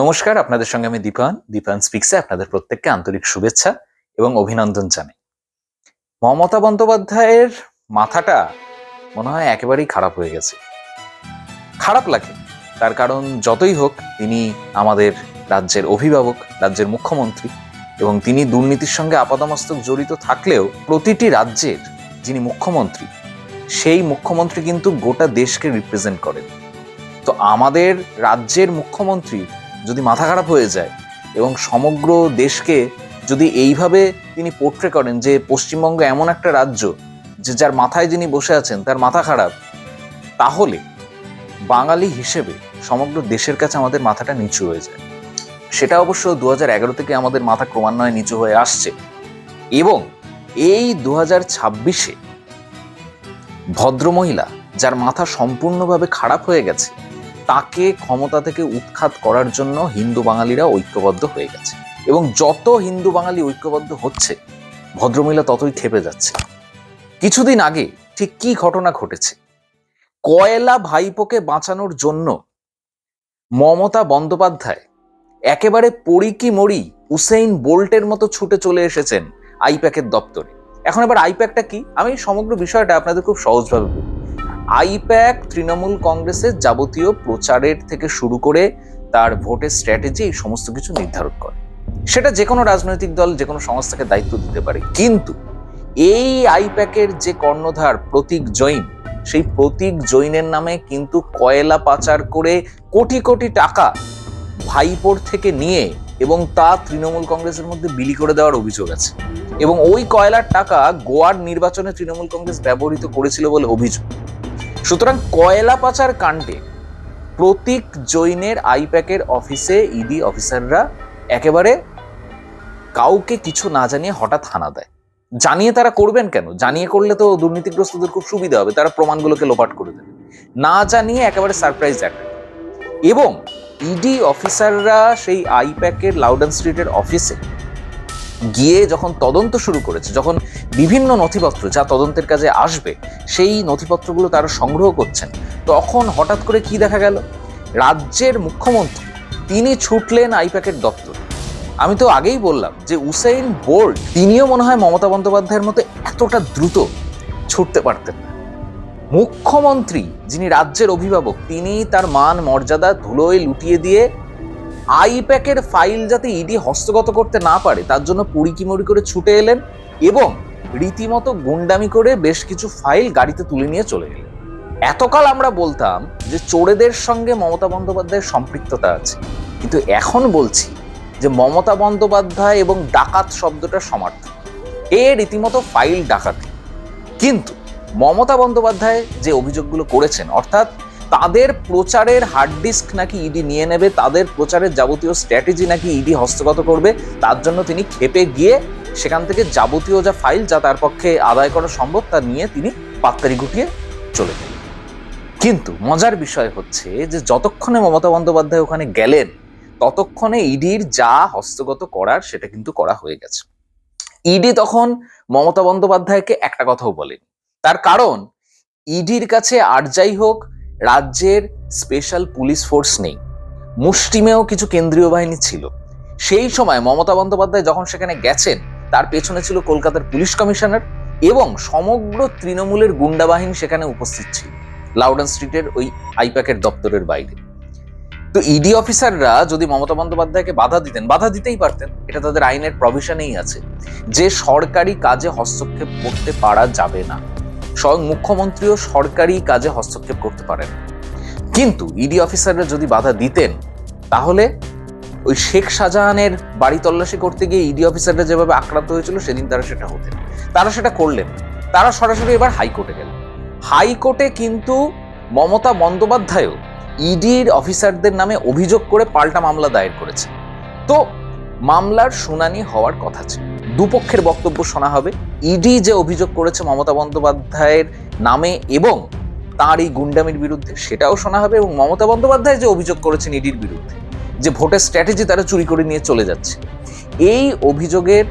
নমস্কার, আপনাদের সঙ্গে আমি দীপান। দীপান স্পিক্সে আপনাদের প্রত্যেককে আন্তরিক শুভেচ্ছা এবং অভিনন্দন জানাই। মমতা বন্দ্যোপাধ্যায়ের মাথাটা মনে হয় একেবারেই খারাপ হয়ে গেছে। খারাপ লাগে। তার কারণ যতই হোক, তিনি আমাদের রাজ্যের অভিভাবক, রাজ্যের মুখ্যমন্ত্রী এবং তিনি দুর্নীতির সঙ্গে আপাদমস্তক জড়িত থাকলেও প্রতিটি রাজ্যের যিনি মুখ্যমন্ত্রী, সেই মুখ্যমন্ত্রী কিন্তু গোটা দেশকে রিপ্রেজেন্ট করেন। তো আমাদের রাজ্যের মুখ্যমন্ত্রী যদি মাথা খারাপ হয়ে যায় এবং সমগ্র দেশকে যদি এইভাবে তিনি পোট্রে করেন যে পশ্চিমবঙ্গ এমন একটা রাজ্য যে যার মাথায় যিনি বসে আছেন, তার মাথা খারাপ, তাহলে বাঙালি হিসেবে সমগ্র দেশের কাছে আমাদের মাথাটা নিচু হয়ে যায়। সেটা অবশ্য দু থেকে আমাদের মাথা ক্রমান্বয়ে নিচু হয়ে আসছে এবং এই দু হাজার ছাব্বিশে ভদ্রমহিলা যার মাথা সম্পূর্ণভাবে খারাপ হয়ে গেছে তাকে ক্ষমতা থেকে উৎখাত করার জন্য হিন্দু বাঙালিরা ঐক্যবদ্ধ হয়ে গেছে। এবং যত হিন্দু বাঙালি ঐক্যবদ্ধ হচ্ছে, ভদ্রমহিলা ততই খেপে যাচ্ছে। কিছুদিন আগে ঠিক কি ঘটনা ঘটেছে? কয়লা ভাইপোকে বাঁচানোর জন্য মমতা বন্দ্যোপাধ্যায় একেবারে পড়ি কি মরি উসেইন বোল্টের মতো ছুটে চলে এসেছেন আইপ্যাকের দপ্তরে। এখন এবার আইপ্যাকটা কি? আমি সমগ্র বিষয়টা আপনাদের খুব সহজভাবে বলব আইপ্যাক তৃণমূল কংগ্রেসের যাবতীয় প্রচারের থেকে শুরু করে তার ভোটের স্ট্র্যাটেজি এই সমস্ত কিছু নির্ধারণ করে। সেটা যে কোনো রাজনৈতিক দল, যে কোনো সংস্থাকে দায়িত্ব দিতে পারে। কিন্তু এই আইপ্যাকের যে কর্ণধার প্রতীক জৈন, সেই প্রতীক জৈনের নামে কিন্তু কয়লা পাচার করে কোটি কোটি টাকা ভাইপোর থেকে নিয়ে এবং তা তৃণমূল কংগ্রেসের মধ্যে বিলি করে দেওয়ার অভিযোগ আছে। এবং ওই কয়লার টাকা গোয়ার নির্বাচনে তৃণমূল কংগ্রেস ব্যবহৃত করেছিল বলে অভিযোগ। সুতরাং কয়লা পাচার কাণ্ডে প্রতীক জৈনের আইপ্যাকের অফিসে ইডি অফিসাররা একেবারে কাউকে কিছু না জানিয়ে হঠাৎ হানা দেয়। জানিয়ে তারা করবেন কেন? জানিয়ে করলে তো দুর্নীতিগ্রস্তদের খুব সুবিধা হবে, তারা প্রমাণগুলোকে লোপাট করে দেবে। না জানিয়ে একেবারে সারপ্রাইজ অ্যাটাক এবং ইডি অফিসাররা সেই আইপ্যাকের লাউডন স্ট্রিটের অফিসে গিয়ে যখন তদন্ত শুরু করেছে, যখন বিভিন্ন নথিপত্র যা তদন্তের কাজে আসবে, সেই নথিপত্রগুলো তারা সংগ্রহ করছেন, তখন হঠাৎ করে কি দেখা গেল? রাজ্যের মুখ্যমন্ত্রী, তিনি ছুটলেন আইপ্যাকের দপ্তর। আমি তো আগেই বললাম যে উসাইন বোল্ট, তিনিও মনে হয় মমতা বন্দ্যোপাধ্যায়ের মতো এতটা দ্রুত ছুটতে পারতেন না। মুখ্যমন্ত্রী, যিনি রাজ্যের অভিভাবক, তিনি তার মান, মর্যাদা, ধুলোয় লুটিয়ে দিয়ে আইপ্যাকের ফাইল যাতে ইডি হস্তগত করতে না পারে, তার জন্য পুরিকিমরি করে ছুটে এলেন এবং রীতিমতো গুন্ডামি করে বেশ কিছু ফাইল গাড়িতে তুলে নিয়ে চলে গেলেন। এতকাল আমরা বলতাম যে চোরেদের সঙ্গে মমতা বন্দ্যোপাধ্যায়ের সম্পৃক্ততা আছে, কিন্তু এখন বলছি যে মমতা বন্দ্যোপাধ্যায় এবং ডাকাত শব্দটা সমার্থক এ রীতিমতো ফাইল ডাকাতি। কিন্তু মমতা বন্দ্যোপাধ্যায় যে অভিযোগগুলো করেছেন, অর্থাৎ তাদের প্রচারের হার্ড ডিস্ক নাকি ইডি নিয়ে নেবে, তাদের প্রচারের যাবতীয় স্ট্র্যাটেজি নাকি ইডি হস্তগত করবে, তার জন্য তিনি খেপে গিয়ে সেখান থেকে যাবতীয় যা ফাইল যা তার পক্ষে আদায় করা সম্ভব, তা নিয়ে তিনি পাত্তারি গুটিয়ে চলে গেলেন। কিন্তু মজার বিষয় হচ্ছে যে যতক্ষণে মমতা বন্দ্যোপাধ্যায় ওখানে গেলেন, ততক্ষণে ইডির যা হস্তগত করার সেটা কিন্তু করা হয়ে গেছে। ইডি তখন মমতা বন্দ্যোপাধ্যায়কে একটা কথাও বলেনি। তার কারণ ইডির কাছে আর যাই হোক রাজ্যের স্পেশাল পুলিশ ফোর্স নেই। মুষ্টিমেও কিছু কেন্দ্রীয় বাহিনী ছিল। সেই সময় মমতা বন্দ্যোপাধ্যায় যখন সেখানে গেছেন, তার পেছনে ছিল কলকাতার পুলিশ কমিশনার এবং সমগ্র তৃণমূলের গুন্ডা বাহিনী সেখানে উপস্থিত ছিল লাউডন স্ট্রিটের ওই আইপ্যাকের দপ্তরের বাইরে। তো ইডি অফিসাররা যদি মমতা বন্দ্যোপাধ্যায়কে বাধা দিতেন, বাধা দিতেই পারতেন, এটা তাদের আইনের প্রভিশনেই আছে। যে সরকারি কাজে হস্তক্ষেপ করতে পারা যাবে না। স্বয়ং মুখ্যমন্ত্রীও সরকারি কাজে হস্তক্ষেপ করতে পারেন। কিন্তু ইডি অফিসাররা যদি বাধা দিতেন, তাহলে ওই শেখ শাহজাহানের বাড়ি তল্লাশি করতে গিয়ে ইডি অফিসাররা যেভাবে আক্রান্ত হয়েছিল, সেদিন তারা সেটা হতেন। তারা সেটা করলেন। তারা সরাসরি এবার হাইকোর্টে গেলেন। হাইকোর্টে কিন্তু মমতা বন্দ্যোপাধ্যায়ও ইডির অফিসারদের নামে অভিযোগ করে পাল্টা মামলা দায়ের করেছে। তো মামলার শুনানি হওয়ার কথা ছিল। দুপক্ষের বক্তব্য শোনা হবে। ইডি যে অভিযোগ করেছে মমতা বন্দ্যোপাধ্যায়ের নামে এবং তার এই গুন্ডামির বিরুদ্ধে, সেটাও শোনা হবে এবং মমতা বন্দ্যোপাধ্যায় যে অভিযোগ করেছেন ইডির বিরুদ্ধে, যে ভোটের স্ট্র্যাটেজি তারা চুরি করে নিয়ে চলে যাচ্ছে। এই অভিযোগের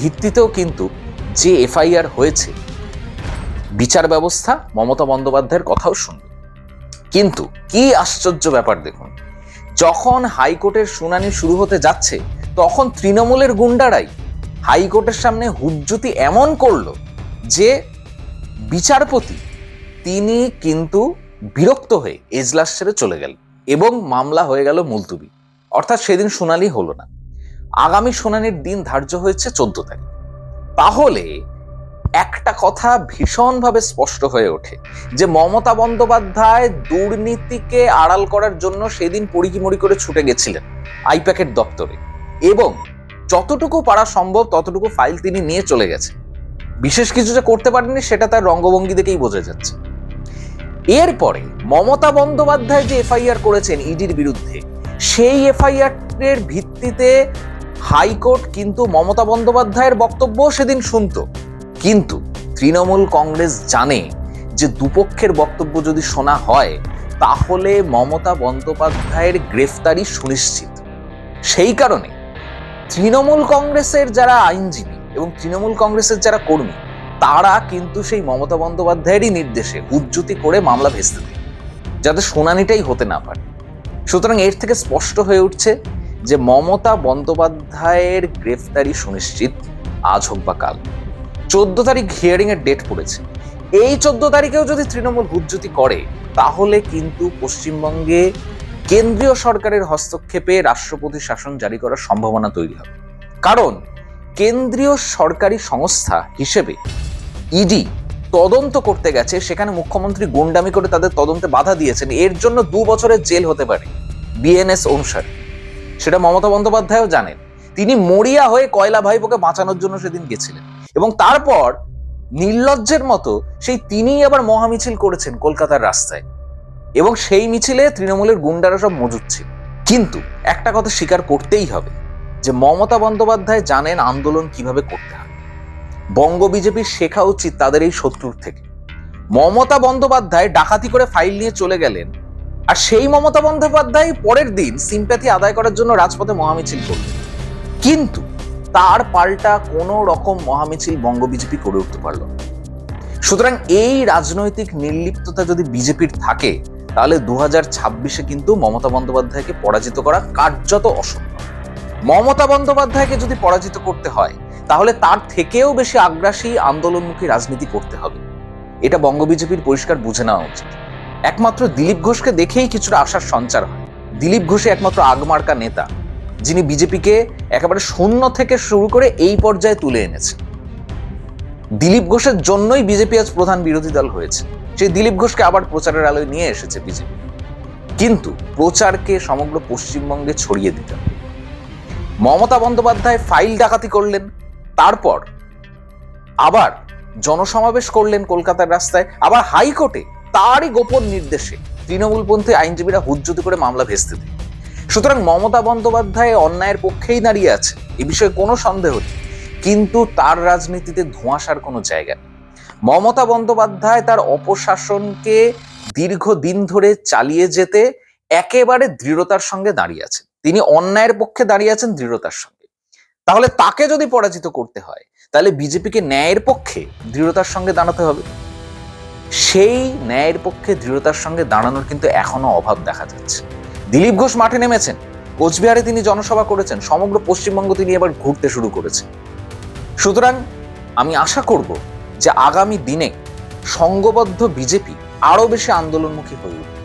ভিত্তিতেও কিন্তু যে এফআইআর হয়েছে, বিচার ব্যবস্থা মমতা বন্দ্যোপাধ্যায়ের কথাও শুনবে। কিন্তু কি আশ্চর্য ব্যাপার দেখুন, যখন হাইকোর্টের শুনানি শুরু হতে যাচ্ছে, তখন তৃণমূলের গুন্ডারাই হাইকোর্টের সামনে হুজ্জুতি এমন করল যে বিচারপতি তিনি কিন্তু বিরক্ত হয়ে এজলাস ছেড়ে চলে গেল এবং মামলা হয়ে গেল মুলতুবি। অর্থাৎ সেদিন শুনানি হলো না। আগামী শুনানির দিন ধার্য হয়েছে চোদ্দ তারিখ। তাহলে একটা কথা ভীষণভাবে স্পষ্ট হয়ে ওঠে যে মমতা বন্দ্যোপাধ্যায় দুর্নীতিকে আড়াল করার জন্য সেদিন পরিকিমড়ি করে ছুটে গেছিলেন আইপ্যাকের দপ্তরে এবং যতটুকু পারা সম্ভব, ততটুকু ফাইল তিনি নিয়ে চলে গেছেন বিশেষ কিছু যে করতে পারেননি, সেটা তার রঙ্গভঙ্গি দেখেই বোঝা যাচ্ছে। এরপরে মমতা বন্দ্যোপাধ্যায় যে এফআইআর করেছেন ইডির বিরুদ্ধে, সেই এফআইআর এর ভিত্তিতে হাইকোর্ট কিন্তু মমতা বন্দ্যোপাধ্যায়ের বক্তব্য সেদিন শুনত। কিন্তু তৃণমূল কংগ্রেস জানে যে দুপক্ষের বক্তব্য যদি শোনা হয়, তাহলে মমতা বন্দ্যোপাধ্যায়ের গ্রেফতারি সুনিশ্চিত। সেই কারণে তৃণমূল কংগ্রেসের যারা আইনজীবী এবং তৃণমূল কংগ্রেসের যারা কর্মী, তারা কিন্তু সেই মমতা বন্দ্যোপাধ্যায়েরই নির্দেশে উজ্জুতি করে মামলা ভেস্তে দেয়, যাতে শুনানিটাই হতে না পারে। সুতরাং এর থেকে স্পষ্ট হয়ে উঠছে যে মমতা বন্দ্যোপাধ্যায়ের গ্রেফতারি সুনিশ্চিত আজ হোক বা কাল। চোদ্দ তারিখ হিয়ারিং এর ডেট পড়েছে। এই চোদ্দ তারিখেও যদি তৃণমূল হুজ্জুতি করে, তাহলে কিন্তু পশ্চিমবঙ্গে কেন্দ্রীয় সরকারের হস্তক্ষেপে রাষ্ট্রপতি শাসন জারি করার সম্ভাবনা তৈরি হবে। কারণ কেন্দ্রীয় সরকারি সংস্থা হিসেবে ইডি তদন্ত করতে গেছে, সেখানে মুখ্যমন্ত্রী গুন্ডামি করে তাদের তদন্তে বাধা দিয়েছেন। এর জন্য দু বছরের জেল হতে পারে বিএনএস অনুসারে। সেটা মমতা বন্দ্যোপাধ্যায়ও জানেন। তিনি মরিয়া হয়ে কয়লা ভাইপোকে বাঁচানোর জন্য সেদিন গেছিলেন এবং তারপর নির্লজ্জের মতো সেই তিনিই আবার মহামিছিল করেছেন কলকাতার রাস্তায়। এবং সেই মিছিলে তৃণমূলের গুন্ডারা সব মজুদ ছিল। কিন্তু একটা কথা স্বীকার করতেই হবে যে মমতা বন্দ্যোপাধ্যায় জানেন আন্দোলন কীভাবে করতে হয়। বঙ্গ বিজেপির শেখা উচিত তাদের এই শত্রুর থেকে। মমতা বন্দ্যোপাধ্যায় ডাকাতি করে ফাইল নিয়ে চলে গেলেন আর সেই মমতা বন্দ্যোপাধ্যায় পরের দিন সিম্প্যাথি আদায় করার জন্য রাজপথে মহামিছিল করলেন। কিন্তু তার পাল্টা কোনো রকম মহামিছিল বঙ্গ বিজেপি করে উঠতে পারল। সুতরাং এই রাজনৈতিক নির্লিপ্ততা যদি বিজেপির থাকে তাহলে দু হাজার ছাব্বিশে কিন্তু মমতা বন্দ্যোপাধ্যায়কে পরাজিত করা কার্যত অসম্ভব। মমতা বন্দ্যোপাধ্যায়কে যদি পরাজিত করতে হয়, তাহলে তার থেকেও বেশি আগ্রাসী আন্দোলনমুখী রাজনীতি করতে হবে। এটা বঙ্গ বিজেপির পরিষ্কার বুঝে নেওয়া উচিত। একমাত্র দিলীপ ঘোষকে দেখেই কিছুটা আশার সঞ্চার হয়। দিলীপ ঘোষে একমাত্র আগমার্কা নেতা, যিনি বিজেপিকে একেবারে শূন্য থেকে শুরু করে এই পর্যায়ে তুলে এনেছে দিলীপ ঘোষের জন্যই বিজেপি আজ প্রধান বিরোধী দল হয়েছে। সেই দিলীপ ঘোষকে আবার প্রচারের আলোয় নিয়ে এসেছে বিজেপি। কিন্তু প্রচারকে সমগ্র পশ্চিমবঙ্গে ছড়িয়ে দিতে মমতা বন্দ্যোপাধ্যায় ফাইল ডাকাতি করলেন, তারপর আবার জনসমাবেশ করলেন কলকাতার রাস্তায়, আবার হাইকোর্টে তারই গোপন নির্দেশে তৃণমূলপন্থী আইনজীবীরা হুজ্জুতি করে মামলা ভেস্তে দেয় সুতরাং মমতা বন্দ্যোপাধ্যায় অন্যায়ের পক্ষেই দাঁড়িয়ে আছে, এ বিষয়ে কোনো সন্দেহ নেই। কিন্তু তার রাজনীতিতে ধোঁয়াশার কোনো জায়গা নেই। মমতা বন্দ্যোপাধ্যায় তার অপশাসনকে দীর্ঘদিন ধরে চালিয়ে যেতে একেবারে দৃঢ়তার সঙ্গে দাঁড়িয়ে আছেন। তিনি অন্যায়ের পক্ষে দাঁড়িয়ে আছেন দৃঢ়তার সঙ্গে। তাহলে তাকে যদি পরাজিত করতে হয়, তাহলে বিজেপিকে ন্যায়ের পক্ষে দৃঢ়তার সঙ্গে দাঁড়াতে হবে? সেই ন্যায়ের পক্ষে দৃঢ়তার সঙ্গে দাঁড়ানোর কিন্তু এখনও অভাব দেখা যাচ্ছে। দিলীপ ঘোষ মাঠে নেমেছেন। কোচবিহারে তিনি জনসভা করেছেন। সমগ্র পশ্চিমবঙ্গ তিনি এবার ঘুরতে শুরু করেছেন। সুতরাং আমি আশা করব যে আগামী দিনে সংঘবদ্ধ বিজেপি আরও বেশি আন্দোলনমুখী হয়ে উঠবে।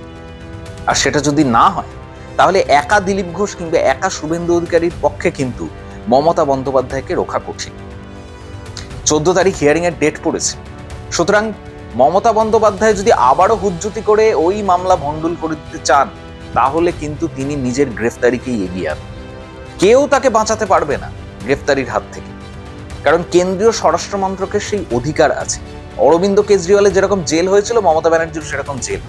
আর সেটা যদি না হয়, তাহলে একা দিলীপ ঘোষ কিংবা একা শুভেন্দু অধিকারীর পক্ষে কিন্তু মমতা বন্দ্যোপাধ্যায়কে রক্ষা কঠিন। চোদ্দ তারিখ হিয়ারিং এর ডেট পড়েছে। সুতরাং মমতা বন্দ্যোপাধ্যায় যদি আবারও হুজ্জুতি করে ওই মামলা ভণ্ডুল করে দিতে চান, তাহলে কিন্তু তিনি নিজের গ্রেফতারিকেই এগিয়ে আনবেন। কেউ তাকে বাঁচাতে পারবে না গ্রেফতারির হাত থেকে। কারণ কেন্দ্রীয় স্বরাষ্ট্র মন্ত্রকের সেই অধিকার আছে। অরবিন্দ কেজরিওয়ালের যেরকম জেল হয়েছিল, মমতা ব্যানার্জির সেরকম জেল।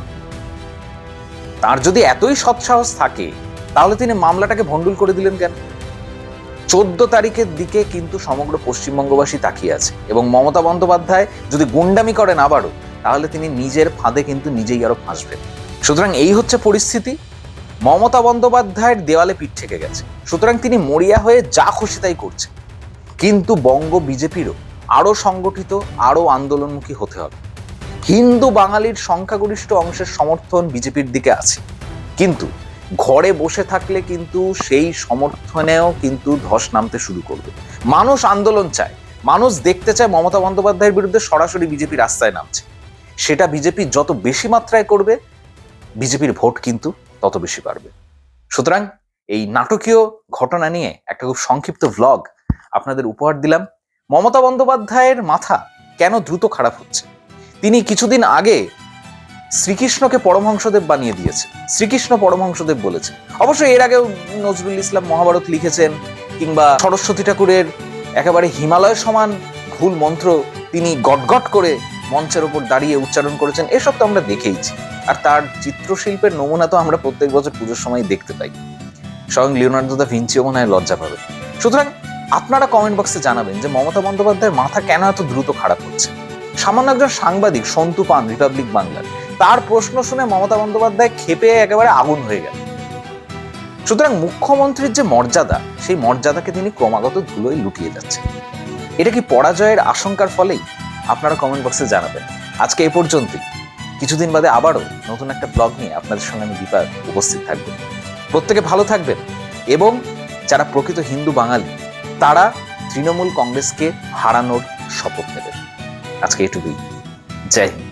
তার যদি এতই সৎসাহস থাকে, তাহলে তিনি মামলাটাকে ভণ্ডুল করে দিলেন কেন? চোদ্দ তারিখের দিকে কিন্তু সমগ্র পশ্চিমবঙ্গবাসী তাকিয়ে আছে এবং মমতা বন্দ্যোপাধ্যায় যদি গুন্ডামি করেন আবারও, তাহলে তিনি নিজের ফাঁদে কিন্তু নিজেই আরও ফাঁসবেন। সুতরাং এই হচ্ছে পরিস্থিতি। মমতা বন্দ্যোপাধ্যায়ের দেওয়ালে পিঠ থেকে গেছে। সুতরাং তিনি মরিয়া হয়ে যা খুশি তাই করছে। কিন্তু বঙ্গ বিজেপিরও আরও সংগঠিত, আরও আন্দোলনমুখী হতে হবে। হিন্দু বাঙালির সংখ্যাগরিষ্ঠ অংশের সমর্থন বিজেপির দিকে আছে। কিন্তু ঘরে বসে থাকলে কিন্তু সেই সমর্থনেও কিন্তু ধস নামতে শুরু করবে। মানুষ আন্দোলন চায়, মানুষ দেখতে চায় মমতা বন্দ্যোপাধ্যায়ের বিরুদ্ধে সরাসরি বিজেপি রাস্তায় নামছে। সেটা বিজেপি যত বেশি মাত্রায় করবে, বিজেপির ভোট কিন্তু তত বেশি বাড়বে। সুতরাং এই নাটকীয় ঘটনা নিয়ে একটা খুব সংক্ষিপ্ত ভ্লগ আপনাদের উপহার দিলাম। মমতা বন্দ্যোপাধ্যায়ের মাথা কেন দ্রুত খারাপ হচ্ছে? তিনি কিছুদিন আগে শ্রীকৃষ্ণকে পরমহংসদেব বানিয়ে দিয়েছে শ্রীকৃষ্ণ পরমহংসদেব বলেছে অবশ্য এর আগেও নজরুল ইসলাম মহাভারত লিখেছেন কিংবা সরস্বতী ঠাকুরের একেবারে হিমালয় সমান ভুল মন্ত্র তিনি গটগট করে মঞ্চের ওপর দাঁড়িয়ে উচ্চারণ করেছেন এসব তো আমরা দেখেইছি। আর তার চিত্রশিল্পের নমুনা তো আমরা প্রত্যেক বছর পুজোর সময় দেখতে পাই। স্বয়ং লিওনার্দো দা ভিঞ্চিও মনে হয় লজ্জা পাবে সুতরাং আপনারা কমেন্ট বক্সে জানাবেন যে মমতা বন্দ্যোপাধ্যায়ের মাথা কেন এত দ্রুত খারাপ হচ্ছে? সামান্য একজন সাংবাদিক, সন্তু পান রিপাবলিক বাংলার তার প্রশ্ন শুনে মমতা বন্দ্যোপাধ্যায় খেপে একেবারে আগুন হয়ে গেল সুতরাং মুখ্যমন্ত্রীর যে মর্যাদা, সেই মর্যাদাকে তিনি ক্রমাগত ধুলোয় লুটিয়ে যাচ্ছেন। এটা কি পরাজয়ের আশঙ্কার ফলেই? আপনারা কমেন্ট বক্সে জানাবেন। আজকে এ পর্যন্তই। কিছুদিন বাদে আবারও নতুন একটা ব্লগ নিয়ে আপনাদের সঙ্গে আমি দীপা উপস্থিত থাকব। প্রত্যেকে ভালো থাকবেন এবং যারা প্রকৃত হিন্দু বাঙালি তারা তৃণমূল কংগ্রেসকে হারানোর শপথ নেবে। আজকে এটুকুই। জয় হিন্দ।